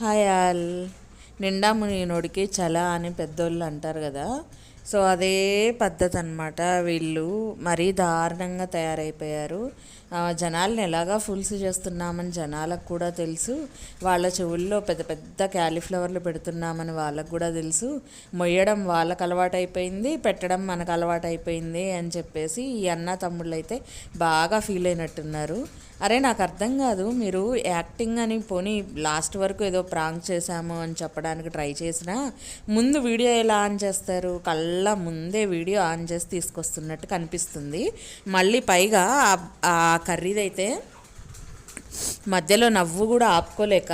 Hi all. నిండా మునిగినోడికి చల అని పెద్దోళ్ళు అంటారు కదా. సో అదే పద్ధతి అనమాట వీళ్ళు. మరీ దారుణంగా తయారైపోయారు. జనాలను ఎలాగా ఫుల్స్ చేస్తున్నామని జనాలకు కూడా తెలుసు. వాళ్ళ చెవుల్లో పెద్ద పెద్ద క్యాలీఫ్లవర్లు పెడుతున్నామని వాళ్ళకు కూడా తెలుసు. మొయ్యడం వాళ్ళకు అలవాటైపోయింది పెట్టడం మనకు అలవాటైపోయింది అని చెప్పేసి ఈ అన్న తమ్ముళ్ళు అయితే బాగా ఫీల్ అయినట్టున్నారు అరే నాకు అర్థం కాదు. మీరు యాక్టింగ్ అని పోనీ లాస్ట్ వరకు ఏదో ప్రాంక్ చేశాము అని చెప్పడానికి ట్రై చేసినా ముందు వీడియో ఎలా ఆన్ చేస్తారు? కళ్ళ ముందే వీడియో ఆన్ చేసి తీసుకొస్తున్నట్టు కనిపిస్తుంది. మళ్ళీ పైగా ఆ- ఆ కర్రీదైతే మధ్యలో నవ్వు కూడా ఆపుకోలేక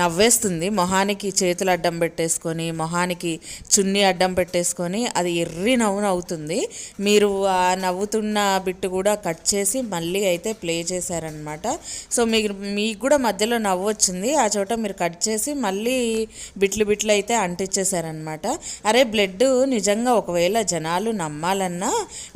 నవ్వేస్తుంది. మొహానికి చేతులు అడ్డం పెట్టేసుకొని మొహానికి చున్నీ అడ్డం పెట్టేసుకొని అది ఎర్రి నవ్వు నవ్వుతుంది మీరు ఆ నవ్వుతున్న బిట్టు కూడా కట్ చేసి మళ్ళీ అయితే ప్లే చేశారనమాట సో మీకు మీకు కూడా మధ్యలో నవ్వు వచ్చింది. ఆ చోట మీరు కట్ చేసి మళ్ళీ బిట్లు బిట్లు అయితే అంటించేశారనమాట అరే బ్లడ్ నిజంగా ఒకవేళ జనాలు నమ్మాలన్నా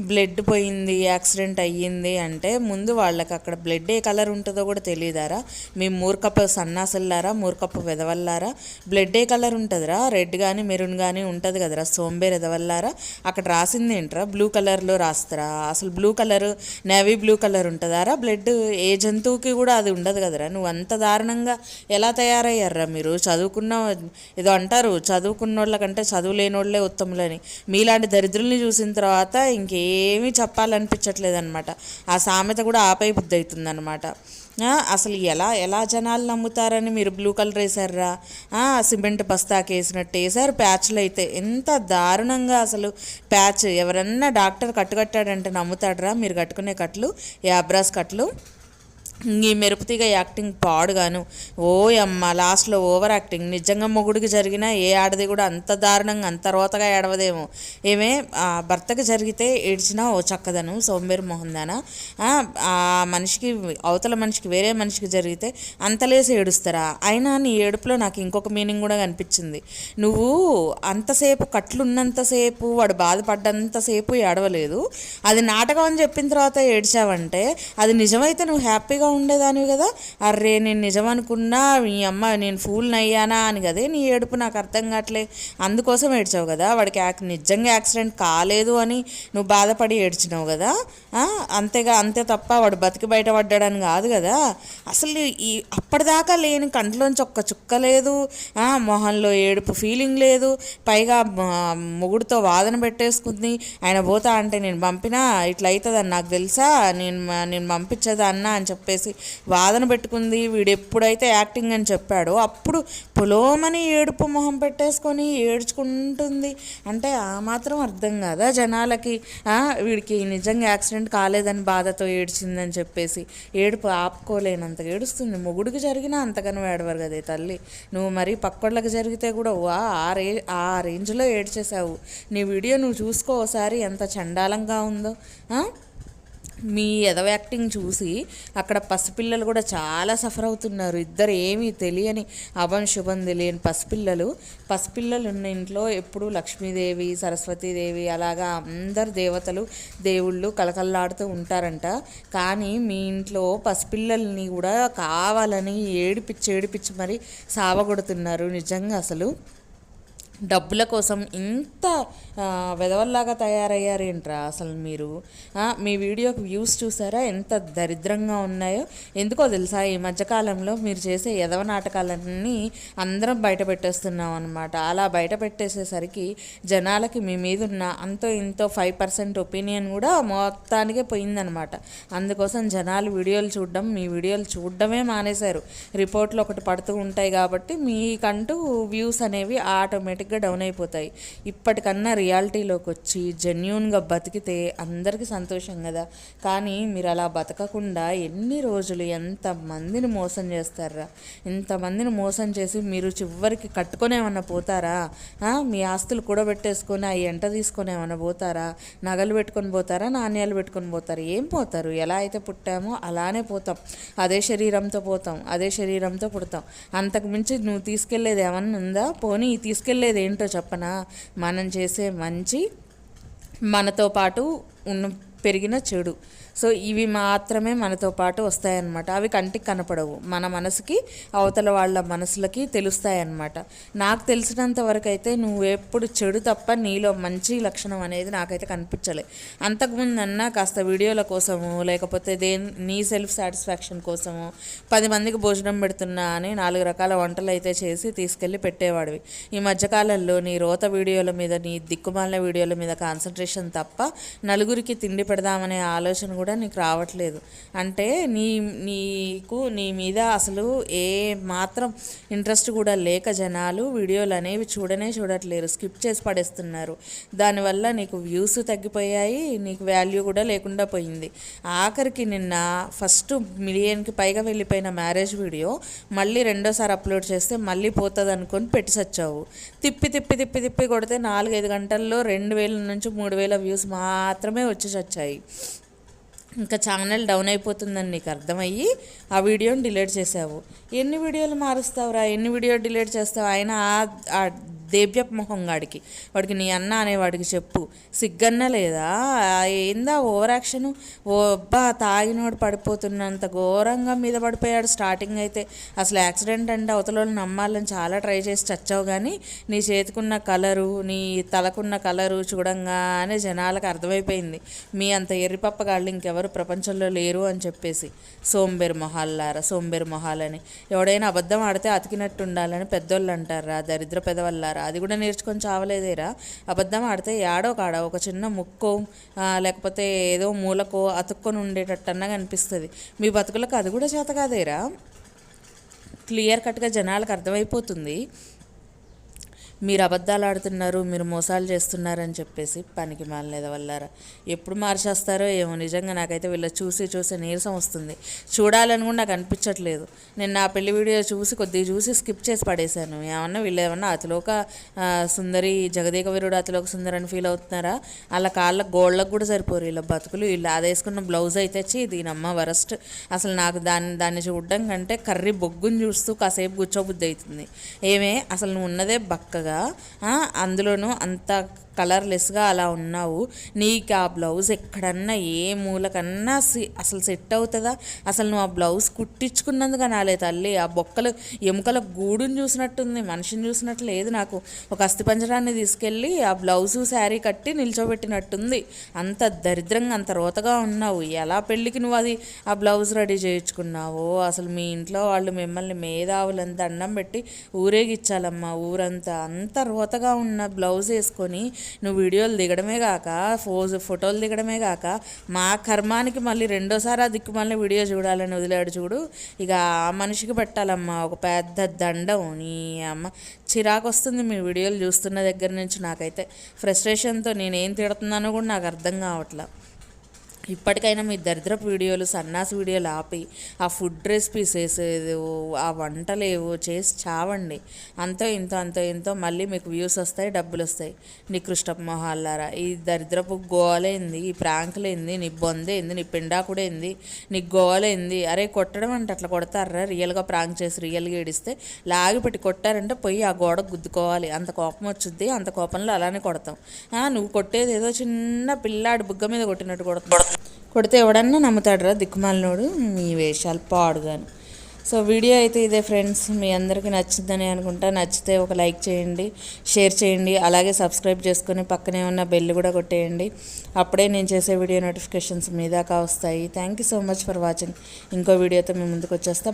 బ్లడ్ పోయింది యాక్సిడెంట్ అయ్యింది అంటే ముందు వాళ్ళకి అక్కడ బ్లడ్ ఏ కలర్ ఉంటుందో కూడా తెలియదు తెలియదారా మీ మూర్ఖపు సన్నాసులారా మూర్ఖపు వెదవల్లారా? బ్లడ్ ఏ కలర్ ఉంటుందిరా? రెడ్ కానీ మెరూన్ కానీ ఉంటుంది కదరా? సోంబేర్ ఎదవల్లారా అక్కడ రాసింది ఏంట్రా బ్లూ కలర్లో రాస్తారా? అసలు blue colour navy blue colour ఉంటుందారా? Blood ఏ జంతువుకి కూడా అది ఉండదు కదరా? నువ్వు అంత దారుణంగా ఎలా తయారయ్యారా మీరు? చదువుకున్న ఏదో అంటారు చదువుకున్న వాళ్ళకంటే చదువు లేని వాళ్ళే ఉత్తములని. మీలాంటి దరిద్రుల్ని చూసిన తర్వాత ఇంకేమీ చెప్పాలనిపించట్లేదు అనమాట ఆ సామెత కూడా ఆపై బుద్ధి అవుతుందన్నమాట. అసలు ఎలా ఎలా జనాలు నమ్ముతారని మీరు బ్లూ కలర్ వేసారా సిమెంట్ బస్తాకి వేసినట్టు వేసారు ప్యాచ్లు అయితే ఎంత దారుణంగా అసలు ప్యాచ్ ఎవరన్నా డాక్టర్ కట్టుకట్టాడంటే నమ్ముతాడరా? మీరు కట్టుకునే కట్లు యాబ్రాస్ కట్లు. ఈ మెరుపుతీగ యాక్టింగ్ పాడుగాను. ఓ అమ్మ లాస్ట్లో ఓవర్ యాక్టింగ్. నిజంగా మొగుడికి జరిగినా ఏ ఆడది కూడా అంత దారుణంగా అంత రోతగా ఏడవదేమో. ఏమే ఆ భర్తకి జరిగితే ఏడ్చినా ఓ చక్కదను సోంబేరు మొహందానా ఆ, ఆ మనిషికి అవతల మనిషికి వేరే మనిషికి జరిగితే అంతలేసి ఏడుస్తారా? అయినా నీ ఏడుపులో నాకు ఇంకొక మీనింగ్ కూడా కనిపించింది. నువ్వు అంతసేపు కట్లున్నంతసేపు వాడు బాధపడ్డంతసేపు ఏడవలేదు. అది నాటకం అని చెప్పిన తర్వాత ఏడ్చావంటే అది నిజమైతే నువ్వు హ్యాపీగా ఉండేదానివి కదా. అర్రే నేను నిజం అనుకున్నా మీ అమ్మ నేను ఫూల్ అయ్యానా అని కదే నీ ఏడుపు నాకు అర్థం కావట్లే. అందుకోసం ఏడ్చావు కదా. వాడికి యాక్ నిజంగా యాక్సిడెంట్ కాలేదు అని నువ్వు బాధపడి ఏడ్చినావు కదా. అంతేగా అంతే తప్ప వాడు బతికి బయటపడ్డాడని కాదు కదా. అసలు ఈ అప్పటిదాకా లేని కంట్లోంచి ఒక్క చుక్క లేదు. మొహంలో ఏడుపు ఫీలింగ్ లేదు. పైగా మ- మొగుడుతో వాదన పెట్టేసుకుంది. ఆయన పోతా అంటే నేను పంపినా ఇట్లా అవుతుందని నాకు తెలుసా నేను నేను పంపించేదా అన్న అని చెప్పేసి వాదన పెట్టుకుంది. వీడు ఎప్పుడైతే యాక్టింగ్ అని చెప్పాడో అప్పుడు పొలోమని ఏడుపు మొహం పెట్టేసుకొని ఏడ్చుకుంటుంది. అంటే ఆ మాత్రం అర్థం కాదా జనాలకి? వీడికి నిజంగా యాక్సిడెంట్ కాలేదని బాధతో ఏడ్చిందని చెప్పేసి ఏడుపు ఆపుకోలేనంత ఏడుస్తుంది. మొగుడికి జరిగినా అంతకని ఏడవరు కదే తల్లి. నువ్వు మరి పక్కోళ్ళకి జరిగితే కూడా వా ఆ రే ఆ రేంజ్లో ఏడ్చేసావు నీ వీడియో నువ్వు చూసుకో ఒకసారి ఎంత చండాలంగా ఉందో. ఆ? మీ ఎదవ యాక్టింగ్ చూసి అక్కడ పసిపిల్లలు కూడా చాలా సఫర్ అవుతున్నారు. ఇద్దరు ఏమీ తెలియని అభం శుభం తెలియని పసిపిల్లలు. పసిపిల్లలు ఉన్న ఇంట్లో ఎప్పుడు లక్ష్మీదేవి సరస్వతీదేవి అలాగా అందరు దేవతలు దేవుళ్ళు కలకల్లాడుతూ ఉంటారంట. కానీ మీ ఇంట్లో పసిపిల్లల్ని కూడా కావాలని ఏడిపిచ్చి ఏడిపిచ్చి మరి సావగొడుతున్నారు. నిజంగా అసలు డబ్బుల కోసం ఇంత వెదవల్లాగా తయారయ్యారేంట్రా అసలు మీరు? మీ వీడియోకి వ్యూస్ చూసారా? ఎంత దరిద్రంగా ఉన్నాయో? ఎందుకో తెలుసా ఈ మధ్యకాలంలో మీరు చేసే ఎదవ నాటకాలన్నీ అందరం బయట పెట్టేస్తున్నాం అనమాట అలా బయట పెట్టేసేసరికి జనాలకి మీ మీద ఉన్న అంతో ఇంతో ఫైవ్ పర్సెంట్ ఒపీనియన్ కూడా మొత్తానికే పోయిందనమాట అందుకోసం జనాలు వీడియోలు చూడడం మీ వీడియోలు చూడడమే మానేశారు. రిపోర్ట్లు ఒకటి పడుతూ ఉంటాయి కాబట్టి మీకంటూ వ్యూస్ అనేవి ఆటోమేటిక్ ఆటోమేటిక్గా డౌన్ అయిపోతాయి. ఇప్పటికన్నా రియాలిటీలోకి వచ్చి జెన్యున్గా బతికితే అందరికీ సంతోషం కదా. కానీ మీరు అలా బతకకుండా ఎన్ని రోజులు ఎంతమందిని మోసం చేస్తారా? ఇంతమందిని మోసం చేసి మీరు చివరికి కట్టుకొని ఏమన్నా పోతారా? మీ ఆస్తులు కూడబెట్టేసుకొని అవి ఎంట తీసుకొని ఏమన్నా పోతారా? నగలు పెట్టుకొని పోతారా? నాణ్యాలు పెట్టుకొని పోతారు? ఏం పోతారు? ఎలా అయితే పుట్టామో అలానే పోతాం. అదే శరీరంతో పోతాం. అదే శరీరంతో పుడతాం. అంతకు మించి నువ్వు తీసుకెళ్ళేది ఏమన్నా ఉందా? పోనీ తీసుకెళ్ళేది చేసేది ఏంటో చెప్పనా? మనం చేసే మంచి మనతో పాటు ఉన్న పెరిగిన చెడు. సో ఇవి మాత్రమే మనతో పాటు వస్తాయన్నమాట. అవి కంటికి కనపడవు. మన మనసుకి అవతల వాళ్ళ మనసులకి తెలుస్తాయన్నమాట. నాకు తెలిసినంత వరకు అయితే నువ్వు ఎప్పుడు చెడు తప్ప నీలో మంచి లక్షణం అనేది నాకైతే కనిపించలే. అంతకుముందు అన్నా కాస్త వీడియోల కోసము లేకపోతే దేని నీ సెల్ఫ్ సాటిస్ఫాక్షన్ కోసము పది మందికి భోజనం పెడుతున్నా అని నాలుగు రకాల వంటలు అయితే చేసి తీసుకెళ్ళి పెట్టేవాడివి. ఈ మధ్యకాలంలో నీ రోత వీడియోల మీద నీ దిక్కుమాలిన వీడియోల మీద కాన్సన్ట్రేషన్ తప్ప నలుగురికి తిండి పెడదామనే ఆలోచన కూడా కూడా నీకు రావట్లేదు. అంటే నీ నీకు నీ మీద అసలు ఏ మాత్రం ఇంట్రెస్ట్ కూడా లేక జనాలు వీడియోలు అనేవి చూడనే చూడట్లేరు. స్కిప్ చేసి పడేస్తున్నారు. దానివల్ల నీకు వ్యూస్ తగ్గిపోయాయి నీకు వాల్యూ కూడా లేకుండా పోయింది. ఆఖరికి నిన్న ఫస్ట్ మిలియన్కి పైగా వెళ్ళిపోయిన మ్యారేజ్ వీడియో మళ్ళీ రెండోసారి అప్లోడ్ చేస్తే మళ్ళీ పోతుంది అనుకొని పెట్టి సచ్చావు. తిప్పి తిప్పి తిప్పి తిప్పి కొడితే నాలుగైదు గంటల్లో రెండు వేల నుంచి మూడు వేల వ్యూస్ మాత్రమే వచ్చి చచ్చాయి ఇంకా ఛానల్ డౌన్ అయిపోతుందని నీకు అర్థమయ్యి ఆ వీడియోని డిలీట్ చేసావు. ఎన్ని వీడియోలు మారుస్తావురా? ఎన్ని వీడియో డిలీట్ చేస్తావు? ఆయన ఆ- దేవ్యప్ మొహం గాడికి వాడికి నీ అన్న అనేవాడికి చెప్పు. సిగ్గన్న లేదా? ఏందా ఓవర్ యాక్షన్ ఓ అబ్బా తాగినోడు పడిపోతున్నంత ఘోరంగా మీద పడిపోయాడు స్టార్టింగ్ అయితే. అసలు యాక్సిడెంట్ అంటే అవతల నమ్మాలని చాలా ట్రై చేసి చచ్చావు కానీ నీ చేతికున్న కలరు నీ తలకున్న కలరు చూడంగానే జనాలకు అర్థమైపోయింది. మీ అంత ఎర్రిపప్పగాళ్ళు ఇంకెవరు ప్రపంచంలో లేరు అని చెప్పేసి. సోంబేరు మొహాల్లారా సోంబేరు మొహాలని. ఎవడైనా అబద్ధం ఆడితే అతికినట్టు ఉండాలని పెద్దోళ్ళు అంటారా దరిద్ర పెదవల్లారా. అది కూడా నేర్చుకొని చావలేదేరా. అబద్ధం ఆడితే యాడో కాడ ఒక చిన్న ముక్కో లేకపోతే ఏదో మూలకో అతుక్కొని ఉండేటట్టు అన్నగా అనిపిస్తుంది. మీ బతుకులకు అది కూడా చేత కాదేరా. క్లియర్ కట్గా జనాలకు అర్థమైపోతుంది. మీరు అబద్ధాలు ఆడుతున్నారు మీరు మోసాలు చేస్తున్నారని చెప్పేసి పనికి మాలనేది వల్లారా ఎప్పుడు మార్చేస్తారో ఏమో. నిజంగా నాకైతే వీళ్ళ చూసి చూసి నీరసం వస్తుంది. చూడాలని కూడా నాకు అనిపించట్లేదు. నేను నా పెళ్ళి వీడియో చూసి కొద్దిగా చూసి స్కిప్ చేసి పడేశాను. ఏమన్నా వీళ్ళు ఏమన్నా అతిలోక సుందరి జగదేక వీరుడు అతిలోక సుందరి అని ఫీల్ అవుతున్నారా? అలా కాళ్ళకు గోళ్ళకు కూడా సరిపోరు వీళ్ళ బతుకులు. వీళ్ళు అది వేసుకున్న బ్లౌజ్ అయితే వచ్చి దీనమ్మ వరస్ట్. అసలు నాకు దాన్ని దాన్ని చూడడం కంటే కర్రీ బొగ్గుని చూస్తూ కాసేపు కూర్చోబుద్ధి అవుతుంది. ఏమే అసలు నువ్వు ఉన్నదే బక్కగా. అందులోనూ అంత కలర్లెస్గా అలా ఉన్నావు. నీకు ఆ బ్లౌజ్ ఎక్కడన్నా ఏ మూలకన్నా అసలు సెట్ అవుతుందా? అసలు నువ్వు ఆ బ్లౌజ్ కుట్టించుకున్నందుకు నాలే తల్లి. ఆ బొక్కలు ఎముకల గూడుని చూసినట్టుంది. మనిషిని చూసినట్టు లేదు నాకు. ఒక అస్థిపంజరాన్ని తీసుకెళ్ళి ఆ బ్లౌజు శారీ కట్టి నిల్చోబెట్టినట్టుంది. అంత దరిద్రంగా అంత రోతగా ఉన్నావు. ఎలా పెళ్ళికి నువ్వు అది ఆ బ్లౌజ్ రెడీ చేయించుకున్నావో? అసలు మీ ఇంట్లో వాళ్ళు మిమ్మల్ని మేధావులంతా అన్నం పెట్టి ఊరేగిచ్చాలమ్మా ఊరంతా అంత రోతగా ఉన్న బ్లౌజ్ వేసుకొని నువ్వు వీడియోలు దిగడమే కాక ఫోజ్ ఫోటోలు దిగడమే కాక మా కర్మానికి మళ్ళీ రెండోసారి ఆ దిక్కు మళ్ళీ వీడియో చూడాలని వదిలాడు చూడు. ఇక ఆ మనిషికి పెట్టాలమ్మా ఒక పెద్ద దండం. నీ అమ్మ చిరాకు వస్తుంది మీ వీడియోలు చూస్తున్న దగ్గర నుంచి నాకైతే. ఫ్రస్ట్రేషన్తో నేనేం తిడుతున్నానో కూడా నాకు అర్థం కావట్లేదు ఇప్పటికైనా మీ దరిద్రపు వీడియోలు సన్నాస్ వీడియోలు ఆపి ఆ ఫుడ్ రెసిపీస్ వేసేది ఆ వంటలేవో చేసి చావండి. అంతో ఇంతో అంతో ఇంతో మళ్ళీ మీకు వ్యూస్ వస్తాయి డబ్బులు వస్తాయి. నీ కృష్ణపు మొహాలారా ఈ దరిద్రపు గోలైంది ఈ ప్రాంకులేంది నీ బొందేంది నీ పిండాకుడేంది నీ గోలైంది. అరే కొట్టడం అంటే అట్లా కొడతారా? రియల్గా ప్రాంక్ చేసి రియల్గా ఏడిస్తే లాగి పెట్టి కొట్టారంటే పోయి ఆ గోడ గుద్దుకోవాలి. అంత కోపం వచ్చింది అంత కోపంలో అలానే కొడతాం. ఆ, నువ్వు కొట్టేది ఏదో చిన్న పిల్లాడి బుగ్గ మీద కొట్టినట్టు కొడతాం కొడితే ఎవడన్నా నమ్ముతాడరా దిక్కుమాలినోడు మీ వేషాలు పాడుగాను. సో వీడియో అయితే ఇదే ఫ్రెండ్స్. మీ అందరికీ నచ్చిందని అనుకుంటా. నచ్చితే ఒక లైక్ చేయండి షేర్ చేయండి. అలాగే సబ్స్క్రైబ్ చేసుకొని పక్కనే ఉన్న బెల్ కూడా కొట్టేయండి. అప్పుడే నేను చేసే వీడియో నోటిఫికేషన్స్ మీ దాకా వస్తాయి. Thank you so much for watching ఇంకో వీడియోతో మీ ముందుకు వచ్చేస్తా.